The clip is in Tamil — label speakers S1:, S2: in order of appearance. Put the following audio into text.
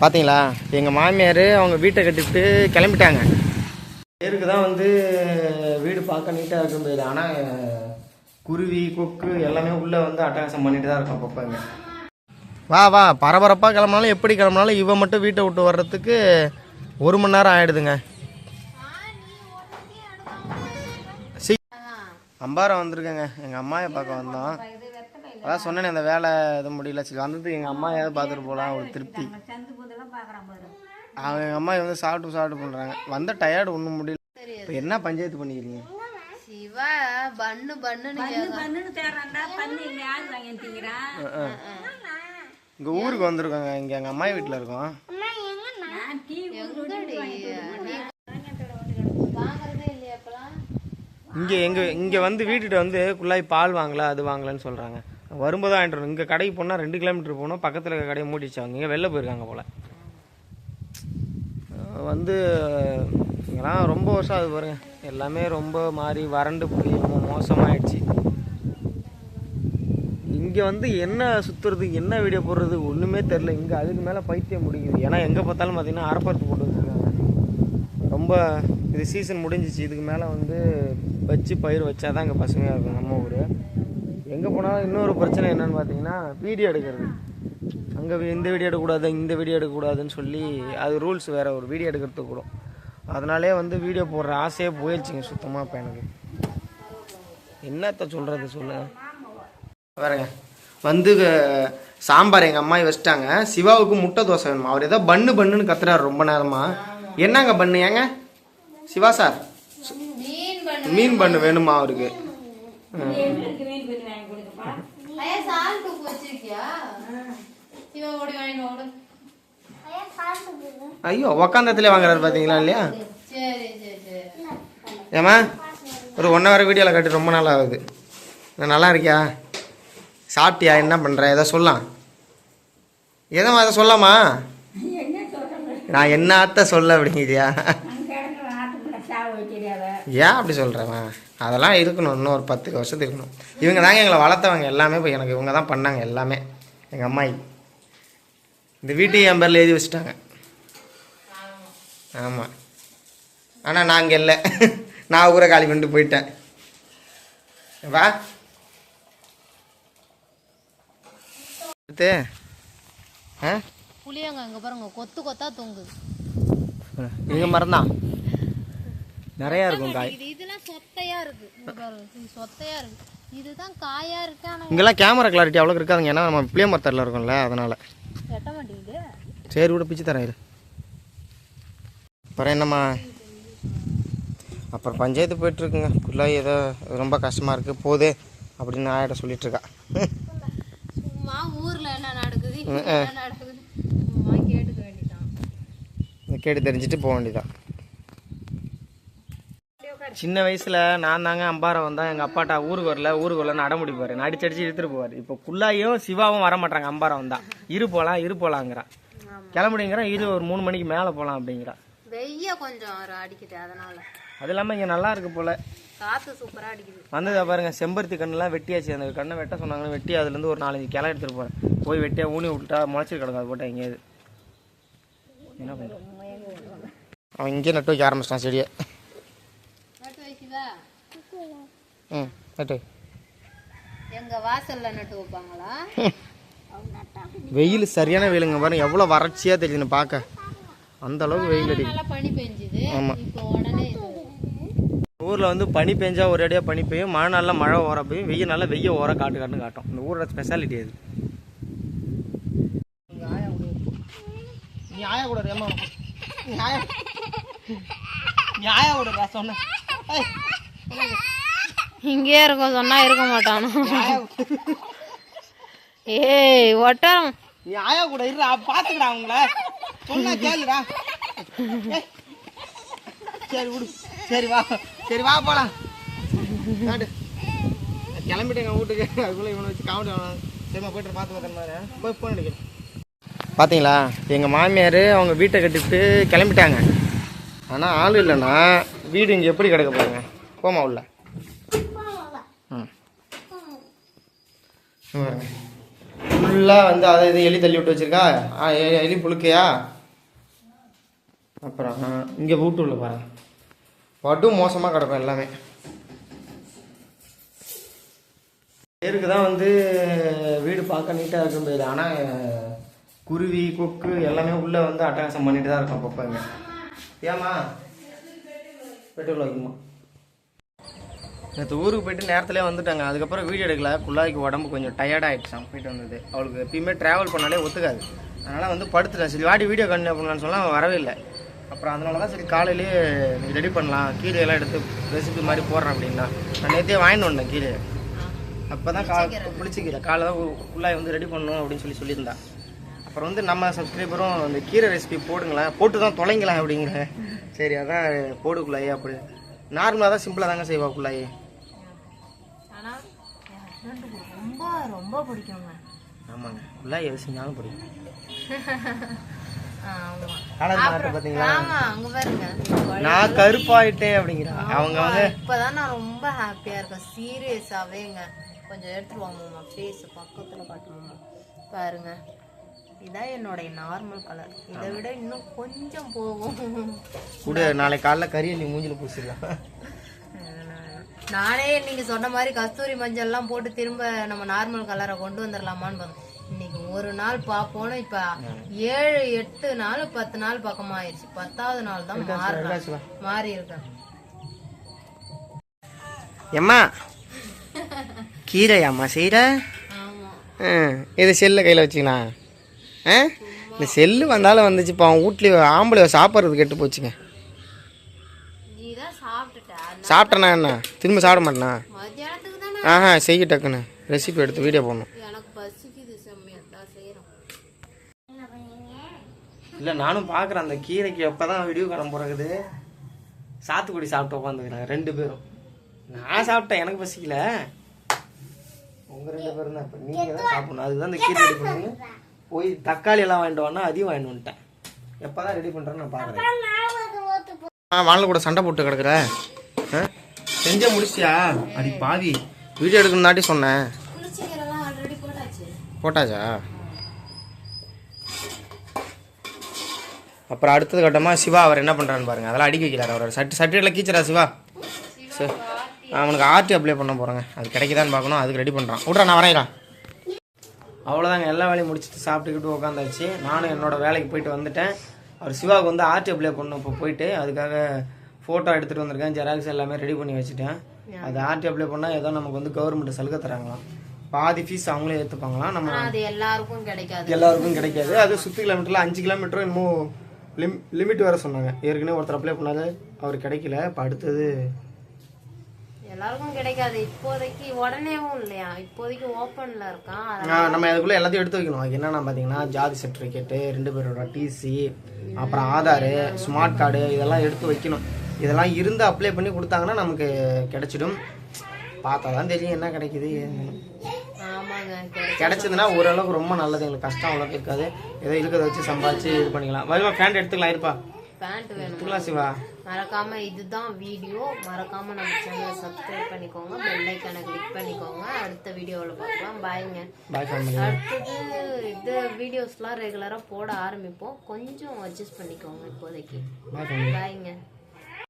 S1: பார்த்தீங்களா எங்கள் மாமியார் அவங்க வீட்டை கட்டிட்டு கிளம்பிட்டாங்க. பேருக்கு தான் வந்து வீடு பார்க்க நீட்டாக இருக்கும் போயிடு ஆனால் குருவி கொக்கு எல்லாமே உள்ளே வந்து அட்டகாசம் பண்ணிட்டு தான் இருக்கும் அப்பப்போ இங்க. வா வா. பரபரப்பாக கிளம்பினாலும் எப்படி கிளம்பினாலும் இவன் மட்டும் வீட்டை விட்டு வர்றதுக்கு ஒரு மணி நேரம் ஆயிடுதுங்க. சி அம்பாரம் வந்திருக்கேங்க. எங்கள் அம்மாவை பார்க்க வந்தோம். அதான் சொன்னேனே அந்த வேலை எதுவும் முடியல. சரி வந்ததுக்கு எங்கள் அம்மா ஏதாவது பார்த்துட்டு போகலாம் ஒரு திருப்தி. அவங்க எங்கள் அம்மா வந்து சாப்பிட்டு சாப்பிட்டு பண்ணுறாங்க வந்த டயர்டு ஒன்றும் முடியல. இப்போ என்ன பஞ்சாயத்து பண்ணிக்கிறீங்க?
S2: சிவா பண்ணு பண்ணுன்னு
S3: பண்ணுன்னு தேடுறான்டா பண்ணு இல்லை யாரு வாங்கி திங்கிறான்
S1: இங்கே ஊருக்கு வந்திருக்கோங்க. இங்கே எங்கள் அம்மா வீட்டில் இருக்கோம்.
S3: நான் டீ
S2: வாங்குறதே இல்லையா அப்பெல்லாம்?
S1: இங்கே எங்கள் இங்கே வந்து வீட்டுட்டு வந்து குள்ளாய் பால் வாங்கல அது வாங்கலன்னு சொல்கிறாங்க வரும்போது ஆயிட்டு வரணும் இங்கே கடைக்கு போனால் ரெண்டு கிலோமீட்டர் போகணும் பக்கத்தில் இருக்க கடையை மூடிச்சாங்க இங்கே வெளில போயிருக்காங்க போல். வந்து இங்கெல்லாம் ரொம்ப வருஷம் அது பாருங்க. எல்லாமே ரொம்ப மாறி வறண்டு போய் ரொம்ப மோசமாயிடுச்சு. இங்கே வந்து என்ன சுற்றுறது என்ன வீடியோ போடுறது ஒன்றுமே தெரில இங்கே அதுக்கு மேலே பைத்தியம் முடிக்குது ஏன்னா எங்கே பார்த்தாலும் பார்த்தீங்கன்னா அரப்பருப்பு போட்டு வச்சுருக்காங்க. ரொம்ப இது சீசன் முடிஞ்சிச்சு. இதுக்கு மேலே வந்து வச்சு பயிர் வச்சா தான் இங்கே பசுமையாக இருக்கும் நம்ம ஊர். எங்கே போனாலும் இன்னொரு பிரச்சனை என்னன்னு பார்த்தீங்கன்னா வீடியோ எடுக்கிறது. அங்கே இந்த வீடியோ எடுக்கக்கூடாது இந்த வீடியோ எடுக்கக்கூடாதுன்னு சொல்லி அது ரூல்ஸ் வேறு ஒரு வீடியோ எடுக்கிறதுக்கு கூட. அதனாலே வந்து வீடியோ போடுற ஆசையே போயிடுச்சுங்க சுத்தமாக இப்போ எனக்கு. என்னத்த சொல்கிறது சொல்லுங்க பாருங்க. வந்து சாம்பார் எங்கள் அம்மா வச்சிட்டாங்க. சிவாவுக்கு முட்டை தோசை வேணுமா? அவர் ஏதோ பண்ணு பண்ணுன்னு கத்துறாரு ரொம்ப நேரமா. என்னங்க பண்ணு ஏங்க? சிவா சார்.
S2: மீன் பண்ணு
S1: வேணுமா அவருக்கு?
S2: ஐயா சால் தூக்கு வச்சிருக்கியா? சிவா ஓடி வாங்கிட்டு ஓடு.
S1: ஐயோ உக்காந்தத்துல வாங்குறாரு பார்த்தீங்களா இல்லையா?
S2: சரி சரி சரி.
S1: ஏமா ஒரு ஒன் ஹவர் வீடியோவில் கட்டி ரொம்ப நாள் ஆகுது. நல்லா இருக்கியா? சாப்பிட்டியா? என்ன பண்ணுற எதை சொல்லலாம். எதை அதை சொல்லாமா?
S3: என்ன
S1: நான் என்னத்த சொல்ல அப்படிங்கிறியா
S3: அங்கே கிடக்குற ஆட்டுக்குள்ள சாவு வைக்கிறாவ
S1: ஏன் அப்படி சொல்கிறேன் அதெல்லாம் இருக்கணும். இன்னும் ஒரு பத்து வருஷத்துக்கு இருக்கணும். இவங்க தாங்க எங்களை வளர்த்தவங்க எல்லாமே இப்போ எனக்கு இவங்க தான் பண்ணாங்க எல்லாமே. எங்கள் அம்மாயி. இந்த வீட்டையும் என் பேரில் எழுதி வச்சுட்டாங்க. ஆமாம் ஆனால் நான் இங்கே இல்லை. நான் ஊரை காலி பண்ணிட்டு போயிட்டேன். வா. அடுத்து. ஆ?
S2: புளியங்க அங்க பாருங்க. கொத்து கொத்தா தொங்குது.
S1: இங்கே மறந்தான் நிறையா இருக்கும் காய்
S2: இது இதெல்லாம் சொத்தையா இருக்கு. சொத்தையா இருக்கு. இதுதான் காயா இருக்கு
S1: இங்கெல்லாம் கேமரா கிளாரிட்டி அவ்வளோ இருக்காதுங்க. ஏன்னா நம்ம புளிய மரத்தரில் இருக்கோம்ல அதனால்.
S2: எட்ட மாட்டேங்குது.
S1: சரி கூட பிச்சு தரேன் இரு. அப்புறம் என்னம்மா? அப்புறம் பஞ்சாயத்து போயிட்டுருக்குங்க. புள்ளாய் ஏதோ ரொம்ப கஷ்டமாக இருக்குது போதே அப்படின்னு ஆயிட சொல்லிட்டு இருக்கா
S2: சும்மா ஊர்ல என்ன நடக்குது நடக்குது
S1: கேட்டு தெரிஞ்சுட்டு போக வேண்டியதான் சின்ன வயசில் நான் தாங்க அம்பாரம் வந்தேன் எங்கள் அப்பாட்டா ஊருக்கு வரல ஊருக்கு வரலன்னு அடம் பிடிப்பாரு நான் அடிச்சு அடிச்சு இழுத்துட்டு போவார். இப்போ குள்ளாயும் சிவாவும் வர மாட்டாங்க அம்பாரம் வந்தா. இரு போகலாம் இரு போகலாங்கிறான் கிளம்புடிங்கிறான் இரு ஒரு மூணு மணிக்கு மேலே போகலாம் அப்படிங்கிறான்.
S2: வெய்ய கொஞ்சம் அடிக்குது அதனால.
S1: அது இல்லாமல் இங்கே நல்லா இருக்கு போல.
S2: காத்து சூப்பரா அடிக்குது.
S1: வந்ததை பாருங்க செம்பருத்தி கண்ணெல்லாம் வெட்டியாச்சு. அந்த கண்ணை வெட்ட சொன்னாங்கன்னு வெட்டி அதுலேருந்து ஒரு நாலஞ்சு கிளை எடுத்துகிட்டு போகிறேன் போய் வெட்டியா ஊனி விட்டுட்டா முளைச்சிட்டு கிடக்கும் அது போட்டால் எங்கேயாவது. என்ன பண்ணுறோம் அவன் இங்கே நட்டு வைக்க ஆரம்பிச்சிட்டான் செடியை. ம் நட்டு. வை.
S2: எங்க வாசல்ல நட்டு வைப்பாங்களா?
S1: வெயில் சரியான வெயிலுங்க. பாருங்க எவ்வளோ வறட்சியாக தெரியுதுன்னு பார்க்க அந்த அளவுக்கு வெயில் அடிக்கும்
S2: நல்லா பனி பெஞ்சுது.
S1: ஆமா.
S2: இப்போ உடனே இது.
S1: ஊரில் வந்து பனி பெஞ்சா ஒரேடியாக பனி பெய்யும். மழை நாளில் மழை ஓர பெய்யும். வெயில் நாளில் வெய்ய ஓர காட்டு காட்டுன்னு காட்டும். இந்த ஊரோட ஸ்பெஷாலிட்டி அது. நீ ஆயா கூட ஏமா நீ ஆயா நீ ஆயா கூட சொன்ன.
S2: இங்கே இருக்க சொன்னா இருக்க மாட்டானோ? ஏய் ஒட்டம்
S1: நீ ஆயா கூட இருடா பாத்துக்கடா அவங்கள. சொன்னா கேளுடா. சரி விடு. சரி வா. சரி வா போலாம். கிளம்பிட்டேங்க வீட்டுக்கு. அதுக்குள்ள இவனை வச்சு காமெடி சரிம்மா போயிட்டு பார்த்து பார்க்கற போய் ஃபோன் அடிக்கிறேன். பார்த்தீங்களா எங்கள் மாமியார் அவங்க வீட்டை கட்டிட்டு கிளம்பிட்டாங்க. ஆனால் ஆள் இல்லைன்னா வீடு இங்கே எப்படி கிடக்க போகுங்க போமா உள்ள. ம். பாருங்க. ஃபுல்லாக வந்து அதை இது எலி தள்ளி விட்டு வச்சிருக்கா? ஆ, எலி புழுக்கையா? அப்புறம் இங்கே வீட்டு உள்ள பாருங்க. படும் மோசமாக கிடக்கும் எல்லாமே. பேருக்கு தான் வந்து வீடு பார்க்க நீட்டாக இருக்கும் போயிடு ஆனால் குருவி கொக்கு எல்லாமே உள்ளே வந்து அட்டகாசம் பண்ணிட்டு தான் இருக்கும் அப்பப்போ ஏமா பெட்ரோல் வைக்குமா நேற்று ஊருக்கு போயிட்டு நேரத்துலேயே வந்துட்டாங்க. அதுக்கப்புறம் வீடியோ எடுக்கல. குள்ளாய்க்கு உடம்பு கொஞ்சம் டயர்டாகிடுச்சான் போயிட்டு வந்தது. அவளுக்கு எப்பயுமே ட்ராவல் பண்ணாலே ஒத்துக்காது. அதனால் வந்து படுத்துட்டேன் சரி வாடி வீடியோ கண்டினியூ பண்ணலான்னு சொன்னால் அவன் வரவே இல்லை. அப்புறம் அதனால தான் சரி காலையிலேயே ரெடி பண்ணலாம். கீரையெல்லாம் எடுத்து ரெசிபி மாதிரி போடுறேன் அப்படின்னா. நான் நேற்றே வாங்கிட்டு வந்தேன் கீழே அப்போ தான் கா புளிச்சிக்கீரை காலை தான் உள்ளாய் வந்து ரெடி பண்ணணும் அப்படின்னு சொல்லி சொல்லியிருந்தா. அப்புறம் வந்து நம்ம சப்ஸ்கிரைபரும் அந்த கீரை ரெசிபி போடுங்களேன். போட்டு தான் தொலைங்களேன் அப்படிங்கிற. சரி அதான் போடுக்குள்ளாயே அப்படி. நார்மலாக தான் சிம்பிளாக தாங்க செய்வா குள்ளாயே
S2: ரொம்ப ரொம்ப பிடிக்குங்க.
S1: ஆமாங்க. குள்ளாய் எது செஞ்சாலும் பிடிக்கும். நான் கருப்பாயிட்டேன் அப்படிங்கிறா. அவங்க வந்து
S2: இப்பதான் நான் ரொம்ப ஹாப்பியா இருக்கேன். சீரியஸாவேங்க கொஞ்சம் எடுத்துட்டு வாங்கம்மா ஃபேஸ் பக்கத்துல காட்டுவோம்மா பாருங்க. இதான் என்னுடைய நார்மல் கலர் இதை விட இன்னும் கொஞ்சம் போகும்.
S1: கூட நாளைக்கு காலைல கறி நீ மூஞ்சில பூசிடலாம்.
S2: நானே நீங்க சொன்ன மாதிரி கஸ்தூரி மஞ்சள் எல்லாம் போட்டு திரும்ப நம்ம நார்மல் கலரை கொண்டு வந்துடலாமான்னு பார்த்தேன் இன்னைக்கு ஒரு நாள் பார்ப்போன்னு இப்ப ஏழு எட்டு நாள் பத்து நாள் பக்கமா ஆயிடுச்சு பத்தாவது நாள் தான் மாறுறேன் மாறி இருக்கேன்
S1: எம்மா கீரையாம்மா செய்கிற இது செல்லை கையில் வச்சுக்கலாம். ஆ? இந்த செல்லு வந்தாலும் வந்துச்சுப்பா அவன் வீட்லேயே ஆம்பளை சாப்பிட்றது கெட்டு போச்சுங்க. சாப்பிட்டேண்ணா என்ன? திரும்ப சாப்பிட மாட்டேனா? ஆஹா செய்ய டக்குன்னு. ரெசிபி எடுத்து வீடியோ போடணும். இல்லை நானும் பார்க்குறேன் அந்த கீரைக்கு எப்போ தான் வீடியோ காலம் பிறகுது சாத்துக்குடி சாப்பிட்டு உட்காந்துக்கிறாங்க ரெண்டு பேரும். நான் சாப்பிட்டேன் எனக்கு பசிக்கல. உங்கள் ரெண்டு பேரும் தான் இப்போ நீங்கள் தான் சாப்பிடணும். அதுதான் அந்த கீரை ரெடி போய் தக்காளி எல்லாம் வாங்கிட்டு வானா அதையும் வாங்கிட்டு வந்துட்டேன். எப்போ தான் ரெடி பண்ணுறேன்னு நான் பார்க்குறேன் ஆ வானில் கூட சண்டை போட்டு கிடக்குற. ஆ? செஞ்ச முடிச்சியா? அடி பாவி. வீடியோ எடுக்கணும்னாட்டி சொன்னேன்.
S2: போட்டாச்சு.
S1: அப்புறம் அடுத்தது கட்டமாக சிவா அவர் என்ன பண்ணுறான்னு பாருங்க. அதெல்லாம் அடிக்க வைக்கிறார் அவர் சட்டு சட்டியில் கீச்சரா சிவா? சரி அவனுக்கு ஆர்டி அப்ளை பண்ண போகிறேங்க அது கிடைக்குதான்னு பார்க்கணும். அதுக்கு ரெடி பண்ணுறான் விட்றா நான் வரையிறா அவ்வளோதாங்க எல்லா வேலையும் முடிச்சுட்டு சாப்பிட்டுக்கிட்டு உட்காந்தாச்சு நானும் என்னோட வேலைக்கு போயிட்டு வந்துட்டேன். அவர் சிவாவுக்கு வந்து ஆர்டி அப்ளை பண்ண இப்போ போயிட்டு அதுக்காக ஃபோட்டோ எடுத்துகிட்டு வந்திருக்கேன் ஜெராக்ஸ் எல்லாமே ரெடி பண்ணி வச்சுட்டேன். அது ஆர்டி அப்ளை பண்ணால் ஏதோ நமக்கு வந்து கவர்மெண்ட் சலுகை தராங்களாம். பாதி ஃபீஸ் அவங்களே ஏற்றுப்பாங்களாம் நம்ம
S2: அது எல்லாருக்கும் கிடைக்காது.
S1: எல்லாருக்கும் கிடைக்காது. அது சுற்றி கிலோமீட்டரில் அஞ்சு கிலோமீட்டரும் இன்னும் லிம் லிமிட் வேறு சொன்னாங்க. ஏற்கனவே ஒருத்தர் அப்ளை பண்ணாரு. அவர் கிடைக்கல. இப்போ அடுத்தது
S2: எல்லாருக்கும் கிடைக்காது. இப்போதைக்கு உடனேவும் இல்லையா? இப்போதைக்கு ஓப்பன்ல இருக்கான்
S1: நம்ம அதுக்குள்ளே எல்லாத்தையும் எடுத்து வைக்கணும். என்னென்ன பார்த்தீங்கன்னா ஜாதி சர்டிஃபிகேட்டு ரெண்டு பேரோட டிசி அப்புறம் ஆதார் ஸ்மார்ட் கார்டு இதெல்லாம் எடுத்து வைக்கணும். இதெல்லாம் இருந்து அப்ளை பண்ணி கொடுத்தாங்கன்னா நமக்கு கிடைச்சிடும். பார்த்தா தான் தெரியும் என்ன கிடைக்குது. கிடைச்சதுன்னா ஓரளவுக்கு ரொம்ப நல்லது. எங்களுக்கு கஷ்டம் அவ்வளோக்கு இருக்காது. ஏதோ இருக்கிறத வச்சு சம்பாதிச்சு இது பண்ணிக்கலாம். வருவா ஃபேண்ட் எடுத்துக்கலாம். இருப்பா.
S2: பேண்ட் வேணும்.
S1: சிவா.
S2: மறக்காம இதுதான் வீடியோ. மறக்காம நம்ம சேனலை சப்ஸ்கிரைப் பண்ணிக்கோங்க. பெல் ஐக்கானை கிளிக் பண்ணிக்கோங்க. அடுத்த வீடியோவில் பார்க்கலாம். பாய்ங்க அடுத்தது இது வீடியோஸ்லாம் ரெகுலராக போட ஆரம்பிப்போம். கொஞ்சம் அட்ஜஸ்ட் பண்ணிக்கோங்க இப்போதைக்கு. பாய்ங்க